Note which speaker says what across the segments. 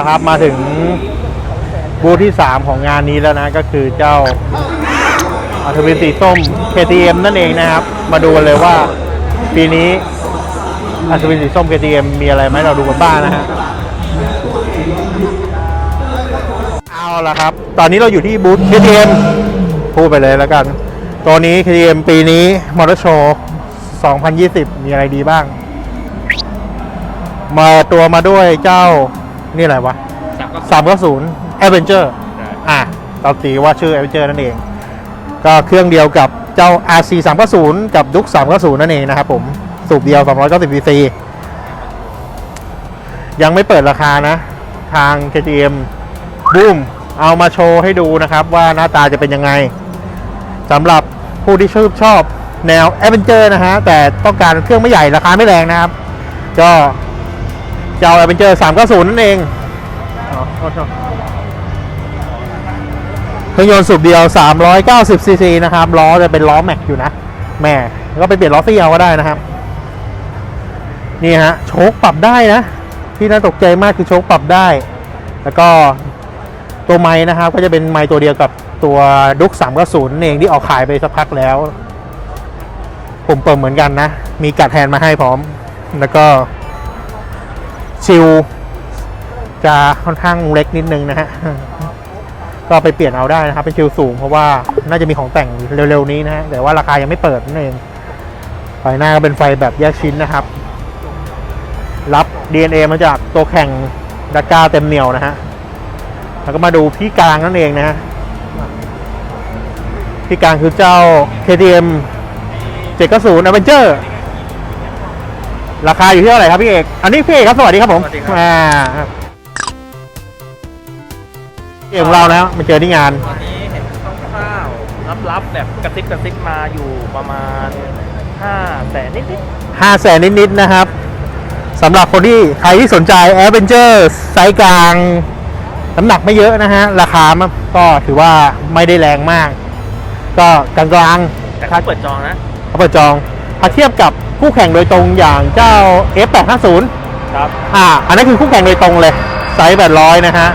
Speaker 1: ละครับมาถึงบูธที่ 3 ของงานนี้แล้วนะ ก็คือเจ้าอัธวินสีส้ม KTM นั่นเองนะครับ มาดูกันเลยว่าปีนี้อัศวินสีส้ม KTM มีอะไรไหมเราดูกันบ้างนะฮะเอาละครับ ตอนนี้เราอยู่ที่บูธ KTM พูดไปเลยแล้วกัน ตัวนี้ KTM ปีนี้มอเตอร์โชว์2020 มีอะไรดีบ้าง มาตัวมาด้วยเจ้า นี่อะไรวะ390 Adventure อะเราตีว่าชื่อ Adventure นั่นเอง ก็เครื่องเดียวกับเจ้า RC 390กับดุก390นั่นเองนะครับผมสูบเดียว290 cc ยังไม่เปิดราคานะ ทาง KTM บูมเอามาโชว์ให้ดูนะครับ ว่าหน้าตาจะเป็นยังไงสำหรับผู้ที่ชื่นชอบแนว a d v e n t u r e นะฮะ แต่ต้องการเครื่องไม่ใหญ่ราคาไม่แรงนะครับ ก็ เจ้า a d v e n t u r e 390นั่นเองอ๋อโทษโทษเครื่องยนต์สูบเดียว390 cc นะครับ ล้อจะเป็นล้อแม็กอยู่นะ แม่ก็ไปเปลี่ยนล้อซี่เอาก็ได้นะครับ นี่ฮะ โชคปรับได้นะ ที่น่าตกใจมากคือโชคปรับได้ แล้วก็ตัวไม้นะครับ ก็จะเป็นไม้ตัวเดียวกับตัวดุก390เองที่ออกขายไปสักพักแล้ว ผมเปิดเหมือนกันนะ มีกัดแฮนด์มาให้พร้อม แล้วก็ ชิลจะค่อนข้างเล็กนิดนึงนะฮะก็ไปเปลี่ยนเอาได้นะครับเป็นชิลสูงเพราะว่าน่าจะมีของแต่งเร็วๆนี้นะฮะแต่ว่าราคายังไม่เปิดนั่นเองไฟหน้าก็เป็นไฟแบบแยกชิ้นนะครับ รับ DNA มาจากตัวแข่งดักกาเต็มเหนียวนะฮะแล้วก็มาดูพี่กลางนั่นเองนะฮะพี่กลางคือเจ้า KTM 790 Adventure ราคาอยู่ที่เท่าไหร่ครับพี่เอก อันนี้พี่เอกครับสวัสดีครับผม
Speaker 2: สวัสดีครับ
Speaker 1: อ่าครับพี่เอกของเรานะมาเจอที่งาน
Speaker 2: ตอนนี้เห็นคร่าวๆลับๆแบบกระซิบกระซิบมาอยู่ประมาณ5แสนนิด
Speaker 1: ห้าแสนนิดๆนะครับสำหรับคนที่ใครที่สนใจ a d v e n t u r e ไซส์กลางน้ำหนักไม่เยอะนะฮะ ราคามันก็ถือว่าไม่ได้แรงมาก ก็กลาง
Speaker 2: ๆแต่เขาเปิดจองนะ
Speaker 1: ๆเขาเปิดจองถ้าเทียบกับ คู่แข่งโดยตรงอย่างเจ้า F850
Speaker 2: ครับ
Speaker 1: อ่าอันนั้นคือคู่แข่งโดยตรงเลยไซส์800 นะฮะ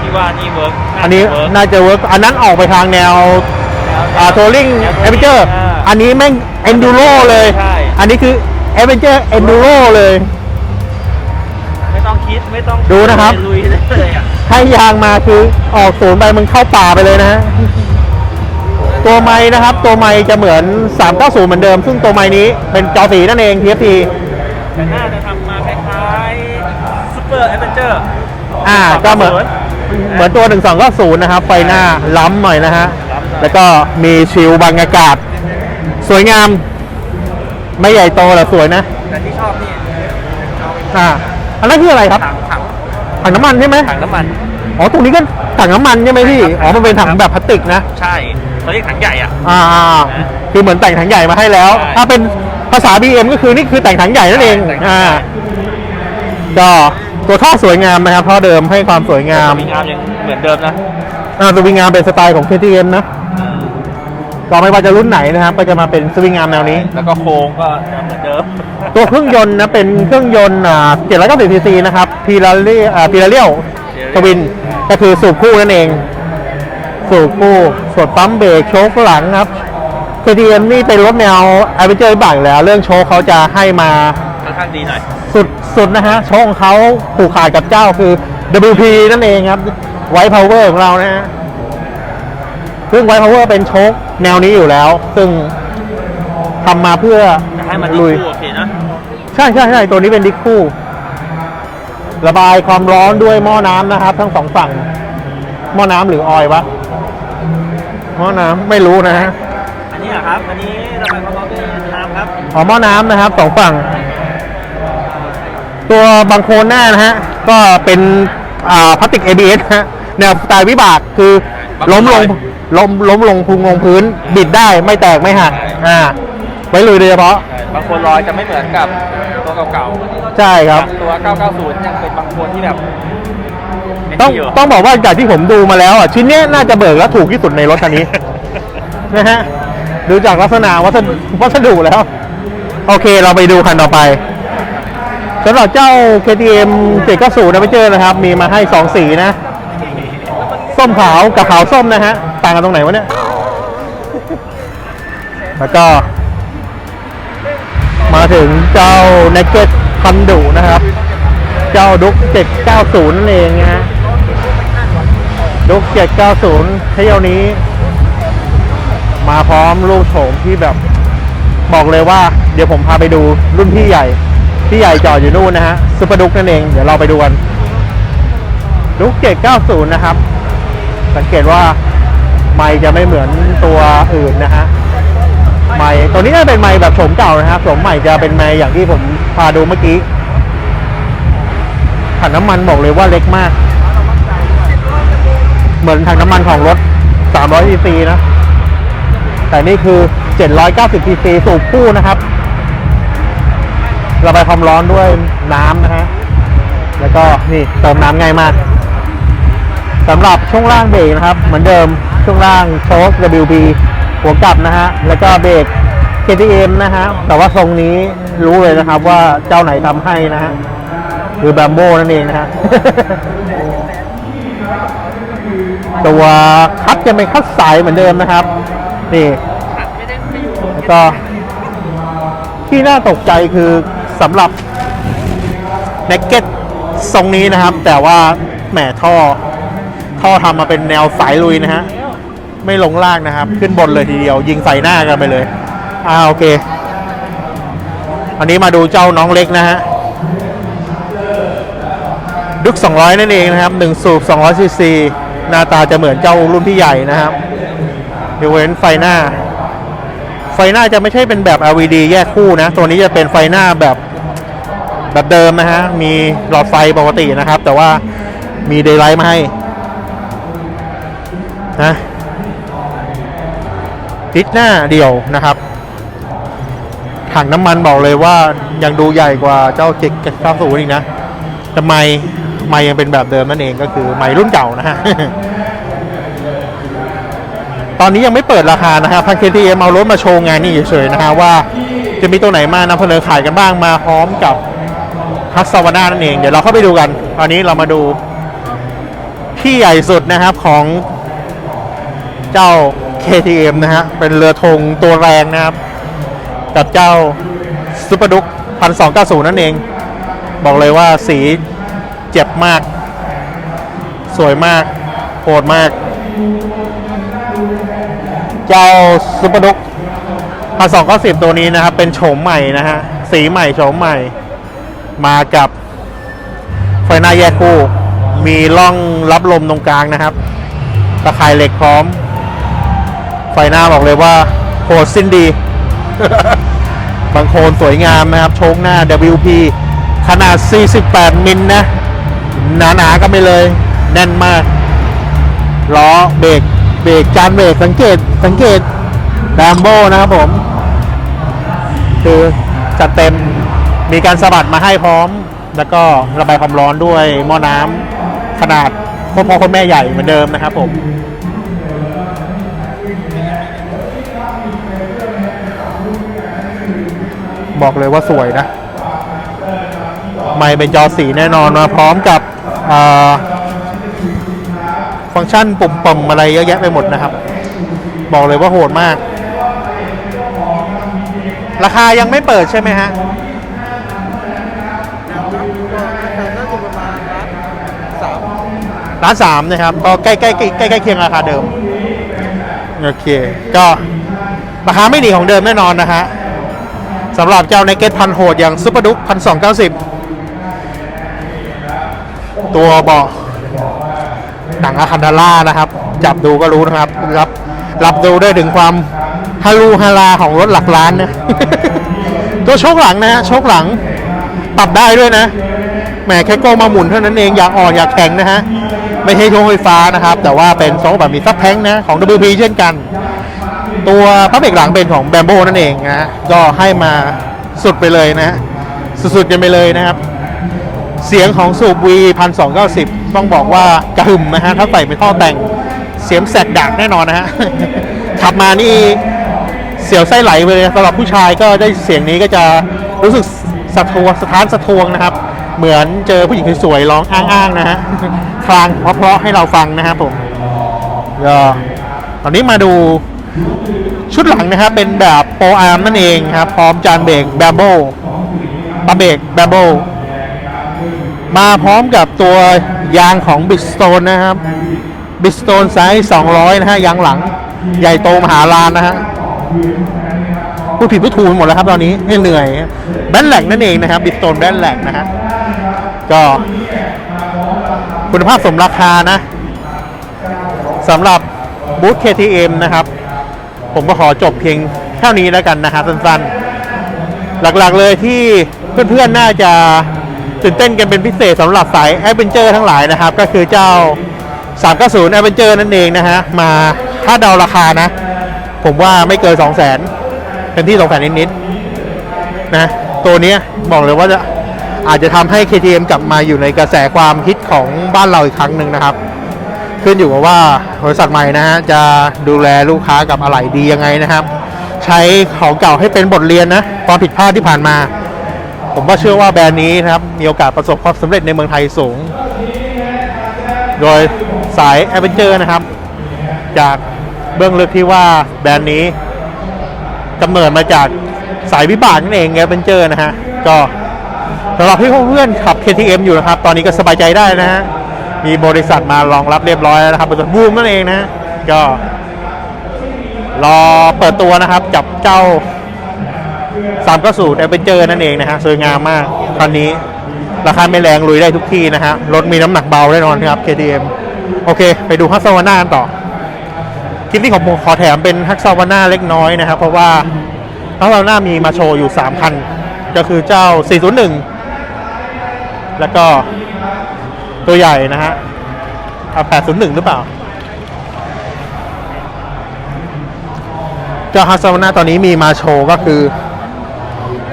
Speaker 2: ที่ว่านี่เวิร์ก
Speaker 1: อันนี้
Speaker 2: เวิร์ก
Speaker 1: น่าจะเวิร์กอันนั้นออกไปทางแนวอ่าทัวริง
Speaker 2: แนว
Speaker 1: เอเวนเจอร์
Speaker 2: อ่า
Speaker 1: อันนี้แม่งเอนดูโรเลย
Speaker 2: ใช่
Speaker 1: อันนี้คือเอเวนเจอร์เอนดูโรเลย
Speaker 2: ไม่ต้องคิดไม่ต้อง
Speaker 1: ดูนะครับ
Speaker 2: ลุยได้เลยอะ
Speaker 1: ให้ยางมาคือออกศูนย์ไปมึงเข้าป่าไปเลยนะฮะ ตัวไม้นะครับ ตัวไม้จะเหมือน 390 เหมือนเดิม ซึ่งตัวไม้นี้เป็นจอสีนั่นเอง TFT
Speaker 2: แต่น่าจะทำมาคล้ายๆซูเปอร์แอดเวนเจอร์
Speaker 1: อ่าก็เหมือนเหมือนตัว 1290 นะครับ ไฟหน้าล้ำหน่อยนะฮะ แล้วก็มีชิลบังอากาศ สวยงาม ไม่ใหญ่โตแต่สวยนะ
Speaker 2: แต่ที่ชอบนี่
Speaker 1: อ่าอันนั้นคืออะไรครับ
Speaker 2: ถังถัง
Speaker 1: ถังน้ำมันใช่ไหม
Speaker 2: ถังน้ำมัน
Speaker 1: อ๋อ ตรงนี้ก็ถังน้ำมันใช่ไหมพี่ อ๋อ มันเป็นถังแบบพลาสติกนะ
Speaker 2: ใช่ เขาเรียกถังใหญ่อะ
Speaker 1: อ่าคือเหมือนแต่งถังใหญ่มาให้แล้ว
Speaker 2: ใช่
Speaker 1: ถ้าเป็นภาษา BM ก็คือนี่คือแต่งถังใหญ่นั่นเอง
Speaker 2: แต่งถัง
Speaker 1: อ่า
Speaker 2: ใหญ่
Speaker 1: ก็ตัวท่อสวยงามนะครับท่อเดิมให้ความสวยงาม
Speaker 2: มีงามยังเหมือนเดิมนะ
Speaker 1: อ่าสวิงงามเป็นสไตล์ของ KTM นะก็ไม่ว่าจะรุ่นไหนนะครับ ก็จะมาเป็นสวิงงามแนวนี้
Speaker 2: แล้วก็โค้งก็จะเหมือนเดิม
Speaker 1: ตัวเครื่องยนต์นะเป็นเครื่องยนต์อ่า790 cc นะครับพีราเรียอ่าพีราเรียวทวินก็คือสูบคู่นั่นเอง สูบคู่สดปั๊มเบรกโชคหลังครับ KTM นี่เป็นรถแนว a อ v e n t u r e บ่ายแล้ว เรื่องโชคเขาจะให้มา
Speaker 2: ค่อนข้างดีหน่อย
Speaker 1: สุดสุดนะฮะ โชคของเขาผูกขาดกับเจ้าคือ WP นั่นเองครับไว t ์ Power ของเรานะฮะซึ่งไว t ์ Power เป็นโชคแนวนี้อยู่แล้ว ซึ่งทำมาเพื่อ
Speaker 2: แต่ให้มันดี
Speaker 1: ลุย
Speaker 2: คู่โอเคนะ
Speaker 1: ใช่ใช่ใช่ตัวนี้เป็นดิกคู่ ระบายความร้อนด้วยหม้อน้ำนะครับ ทั้งสองฝั่งหม้อน้ำหรือออยล์วะ หม้อน้ำไม่รู้นะฮะ
Speaker 2: อันนี้อะครับ อันนี้เราไปประกอบด้วยน้ำครับ
Speaker 1: อ๋อหม้อน้ำนะครับสองฝั่ง ตัวบังโคลนหน้านะฮะ ก็เป็นอ่าพลาสติก ABS ฮะแนวสไตล์วิบากคือล้มลงล้มล้มลงพุงลงพื้น บิดได้ไม่แตกไม่หักอ่าไว้ลุยโดยเฉพาะ
Speaker 2: บางคนรอยจะไม่เหมือนกับตัวเก่า
Speaker 1: ใช่ครับ
Speaker 2: ๆตัว 990 ยังเป็นบางคนที่แบบไอ้
Speaker 1: ต้อง
Speaker 2: นี่ยู่
Speaker 1: ต้องบอกว่าจากที่ผมดูมาแล้วอะชิ้นเนี้ยน่าจะเบิกแล้วถูกที่สุดในรถคันนี้ นะฮะดูจากลักษณะวัสดุวัสดุแล้ว โอเคเราไปดูคันต่อไปสำหรับเจ้า KTM 790นะไม่เจอนะครับ มีมาให้2สีนะ ส้มขาวกับขาวส้มนะฮะ ต่างกันตรงไหนวะเนี่ย แล้วก็ มาถึงเจ้า Naked คันดุนะครับ เจ้าดุก790 นั่นเองนะฮะ ดุก790เที่ยวนี้ มาพร้อมรูปโฉมที่แบบบอกเลยว่า เดี๋ยวผมพาไปดูรุ่นพี่ใหญ่ พี่ใหญ่จอดอยู่นู่นนะฮะซุปเปอร์ดุกนั่นเอง เดี๋ยวเราไปดูกันดุก790 นะครับ สังเกตว่าไมค์จะไม่เหมือนตัวอื่นนะฮะไมค์ตัวนี้จะเป็นไมค์แบบโฉมเก่านะครับโฉมใหม่จะเป็นไมค์อย่างที่ผมพาดูเมื่อกี้ถังน้ำมันบอกเลยว่าเล็กมาก เหมือนถังน้ำมันของรถ300 cc นะ แต่นี่คือ 790 cc สูบคู่นะครับระบายความร้อนด้วยน้ำนะฮะ แล้วก็นี่เติมน้ำง่ายมากสำหรับช่วงล่างเบรกนะครับ เหมือนเดิมช่วงล่างโชค WB หัวกลับนะฮะ แล้วก็เบรก KTM นะฮะ แต่ว่าทรงนี้รู้เลยนะครับว่าเจ้าไหนทำให้นะฮะ คือแบมโบนั่นเองนะฮะ ตัวคัดจะเป็นคัดสายเหมือนเดิมนะครับนี่แล้วก็ที่น่าตกใจคือสำหรับเนกเก็ตทรงนี้นะครับ แต่ว่าแหมท่อ ท่อทำมาเป็นแนวสายลุยนะฮะ ไม่ลงล่างนะครับ ขึ้นบนเลยทีเดียว ยิงใส่หน้ากันไปเลยอ่าโอเค อันนี้มาดูเจ้าน้องเล็กนะฮะดุก200 นั่นเองนะครับ 1 สูบ200ซีซี หน้าตาจะเหมือนเจ้ารุ่นพี่ใหญ่นะครับยกเว้นไฟหน้า ไฟหน้าจะไม่ใช่เป็นแบบ LED แยกคู่นะ ตัวนี้จะเป็นไฟหน้าแบบแบบเดิมนะฮะ มีหลอดไฟปกตินะครับ แต่ว่ามีเดย์ไลท์มาให้นะติดหน้าเดียวนะครับ ถังน้ำมันบอกเลยว่ายังดูใหญ่กว่าเจ้าเจ็กก้าสูอีกนะแต่ไม ไม่ยังเป็นแบบเดิมนั่นเองก็คือไม่รุ่นเก่านะฮะตอนนี้ยังไม่เปิดราคานะครับทาง KTM เอารถมาโชว์งานนี่เฉยๆนะฮะว่าจะมีตัวไหนมานำเสนอขายกันบ้างมาพร้อมกับฮัสซาวาน่านั่นเอง เดี๋ยวเราเข้าไปดูกันตอนนี้เรามาดูที่ใหญ่สุดนะครับของเจ้า KTM นะฮะ เป็นเรือธงตัวแรงนะครับ กับเจ้าซูเปอร์ดุกพันสองเก้าศูนย์นั่นเอง บอกเลยว่าสี เจ็บมาก สวยมากโหดมาก เจ้าซูเปอร์ดุกพันสองก้สิบตัวนี้นะครับ เป็นโฉมใหม่นะฮะ สีใหม่โฉมใหม่ มากับไฟหน้าแยกคู่ มีร่องรับลมตรงกลางนะครับ ตะข่ายเหล็กพร้อม ไฟหน้าบอกเลยว่าโหดสิ้นดี บางโคนสวยงามนะครับ โชคหน้า WP ขนาด 48 มิลนะ หนาๆก็ไปเลย แน่นมากล้อเบรกเบรกจานเบรกสังเกตสังเกตแบมโบนะครับผม คือจัดเต็มมีการสะบัดมาให้พร้อม แล้วก็ระบายความร้อนด้วยหม้อน้ำขนาดพ่อพ่อคนแม่ใหญ่เหมือนเดิมนะครับผมบอกเลยว่าสวยนะ ไม่เป็นจอสีแน่นอนมาพร้อมกับฟังก์ชันปุ่มปุ่มอะไรเยอะแยะไปหมดนะครับ บอกเลยว่าโหดมาก ราคายังไม่เปิดใช่ไหมฮะร้านสามนะครับ ก็ใกล้ใกล้ใกล้ใกล้เคียงราคาเดิม โอเค ก็ราคาไม่หนีของเดิมแน่นอนนะฮะสำหรับเจ้าในเกตพันโหดอย่างซุปเปอร์ดุ๊กพันสองเก้าสิบ ตัวเบาะหนังอะคันดาร่านะครับ จับดูก็รู้นะครับ รับรับดูได้ถึงความฮารูฮาราของรถหลักล้านนะตัวโชคหลังนะฮะโชคหลังปรับได้ด้วยนะแหมแค่โก้มาหมุนเท่านั้นเองอยากอ่อนอยากแข็งนะฮะไม่ใช่โชคไฟฟ้านะครับ แต่ว่าเป็นโชคแบบมีซับแท้งนะของ WP เช่นกัน ตัวพระเบรกหลังเป็นของแบมโบนั่นเองนะฮะก็ให้มาสุดไปเลยนะฮะสุดๆกันไปเลยนะครับ เสียงของสูบวีพันสองเก้าสิบต้องบอกว่ากระหึ่มนะฮะถ้าใส่เป็นท่อแต่งเสียงแสกดักแน่นอนนะฮะขับมานี่เสียวไส้ไหลไปเลยสำหรับผู้ชายก็ได้เสียงนี้ก็จะรู้สึกสะทวงสถานสะทวงนะครับ เหมือนเจอผู้หญิงสวยๆร้องอ้างๆนะฮะคลางเพราะๆให้เราฟังนะครับผมก็ตอนนี้มาดูชุดหลังนะครับเป็นแบบโปรอาร์มนั่นเองครับ พร้อมจานเบรกแบบโบปาเบรกแบบโบ มาพร้อมกับตัวยางของบิสโตนนะครับบิสโตนไซส์200 นะฮะยางหลังใหญ่โตมหาลานนะฮะพูดผิดพูดถูกหมดแล้วครับตอนนี้เหนื่อยแบนแหลกนั่นเองนะครับบิสโตนแบนแหลกนะฮะก็คุณภาพสมราคานะสำหรับบูธ KTM นะครับ ผมก็ขอจบเพียงเท่านี้แล้วกันนะครับสั้นๆ หลักๆเลยที่เพื่อนๆน่าจะ ตื่นเต้นกันเป็นพิเศษสำหรับสายแอดเวนเจอร์ทั้งหลายนะครับ ก็คือเจ้า 390 a d v e n t u r e นั่นเองนะฮะ มาถ้าเดาราคานะ ผมว่าไม่เกิน 2 0 0 0 0 0เป็นที่ 2 0 0 0 0 นิดๆนะ ตัวนี้บอกเลยว่าจะอาจจะทำให้ KTM กลับมาอยู่ในกระแสความฮิตของบ้านเราอีกครั้งหนึ่งนะครับ ขึ้นอยู่กับว่าบริษัทใหม่นะฮะ จะดูแลลูกค้ากับอะไรดียังไงนะครับ ใช้ของเก่าให้เป็นบทเรียนนะความผิดพลาดที่ผ่านมา ผมว่าเชื่อว่าแบรนด์นี้นะครับ มีโอกาสประสบความสำเร็จในเมืองไทยสูง โดยสายแอเ n นเจอร์นะครับ จากเบื้องลึกที่ว่าแบรนด์นี้กำเนิดมาจากสายวิบากนั่นเองแอเ n นเจอร์นะฮะ ก็สำหรับพี่เพื่อนขับ KTM อยู่นะครับ ตอนนี้ก็สบายใจได้นะฮะ มีบริษัทมารองรับเรียบร้อยแล้วนะครับบริษัทบูมนั่นเองนะฮะก็รอเปิดตัวนะครับกับเจ้า 390 a d v e n t u r e นั่นเองนะฮะสวยงามมากคันนี้ราคาไม่แรงลุยได้ทุกที่นะฮะรถมีน้ำหนักเบาแน่นอนครับ KTM โอเค ไปดูฮัสซาวาน่ากันต่อ คลิปนี้ผมขอแถมเป็นฮัสซาวาน่าเล็กน้อยนะครับ เพราะว่าฮัสซาวาน่ามีมาโชว์อยู่ 3 คัน ก็คือเจ้า 401 แล้วก็ตัวใหญ่นะฮะเอา801 หรือเปล่า เจ้าฮัสซาวาน่าตอนนี้มีมาโชว์ก็คือ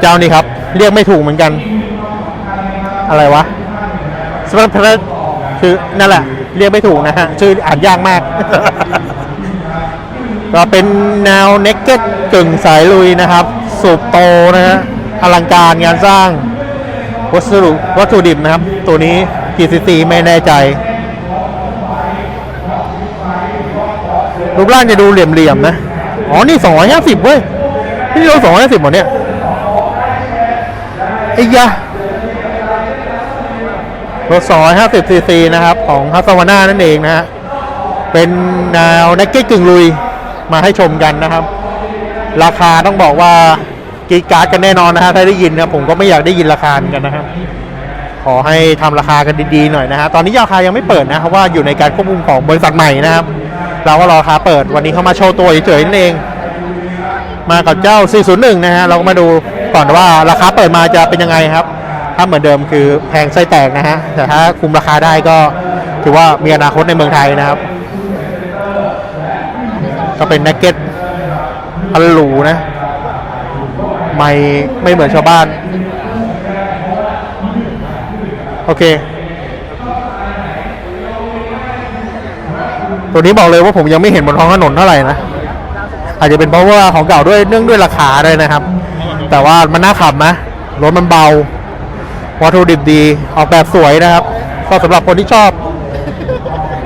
Speaker 1: เจ้านี้ครับ เรียกไม่ถูกเหมือนกัน อะไรวะสปาร์ตคือนั่นแหละ เรียกไม่ถูกนะฮะ ชื่ออ่านยากมาก ก็เป็นแนวเน็กเก็ตกึ่งสายลุยนะครับ สูบโตนะฮะ อลังการงานสร้าง วัสดุวัตถุดิบนะครับ ตัวนี้กี่ซีซีไม่แน่ใจ รูปร่างจะดูเหลี่ยมๆนะ อ๋อ นี่ 250 เว้ย นี่เรา250หมดเนี่ย ไอ้ยะรถ250ซีซีนะครับของฮัสวาน่านั่นเองนะฮะเป็นแนวนักเก็ตกึ่งลุยมาให้ชมกันนะครับ ราคาต้องบอกว่ากีการ์ดกันแน่นอนนะฮะถ้าได้ยินนะผมก็ไม่อยากได้ยินราคากันนะครับขอให้ทำราคากันดีๆหน่อยนะฮะตอนนี้ราคายังไม่เปิดนะเพราะว่าอยู่ในการควบคุมของบริษัทใหม่นะครับ เราก็รอราคาเปิดวันนี้เขามาโชว์ตัวเฉยๆนั่นเอง มากับเจ้า 401 นะฮะเราก็มาดู ก่อนว่าราคาเปิดมาจะเป็นยังไงครับ ถ้าเหมือนเดิมคือแพงไส้แตกนะฮะ แต่ถ้าคุมราคาได้ก็ถือว่ามีอนาคตในเมืองไทยนะครับ ก็เป็นนักเก็ตพันหรูนะ ไม่ไม่เหมือนชาวบ้าน โอเค ตัวนี้บอกเลยว่าผมยังไม่เห็นบนท้องถนนเท่าไหร่นะ อาจจะเป็นเพราะว่าของเก่าด้วยเนื่องด้วยราคาด้วยนะครับ แต่ว่ามันน่าขับนะรถมันเบา วัตถุดิบดีออกแบบสวยนะครับ ก็สำหรับคนที่ชอบ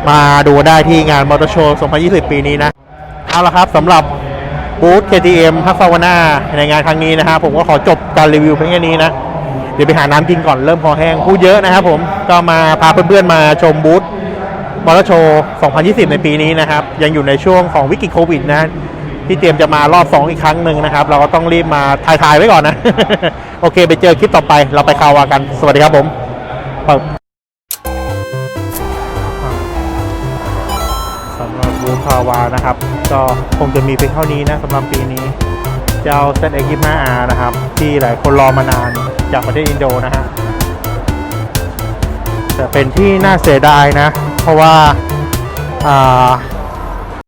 Speaker 1: มาดูได้ที่งานมอเตอร์โชว์ 2020 ปีนี้นะ เอาละครับสำหรับบูธ KTM พักฟาวนาในงานครั้งนี้นะครับผมก็ขอจบการรีวิวเพียงแค่นี้นะ เดี๋ยวไปหาน้ำกินก่อนเริ่มคอแห้งพูดเยอะนะครับผมก็มาพาเพื่อนๆมาชมบูธมอเตอร์โชว์ 2020 ในปีนี้นะครับ ยังอยู่ในช่วงของวิกฤตโควิดนะ ที่เตรียมจะมารอบ 2 อีกครั้งหนึ่งนะครับ เราก็ต้องรีบมาถ่ายๆไว้ก่อนนะ โอเค ไปเจอคลิปต่อไป เราไปคาวากัน สวัสดีครับผมเปิดสำหรับบูคาวานะครับ ก็คงจะมีเพียงเท่านี้นะสำหรับปีนี้เจ้า ZX25R นะครับ ที่หลายคนรอมานานจากประเทศอินโดนะฮะแต่เป็นที่น่าเสียดายนะ เพราะว่าอ่า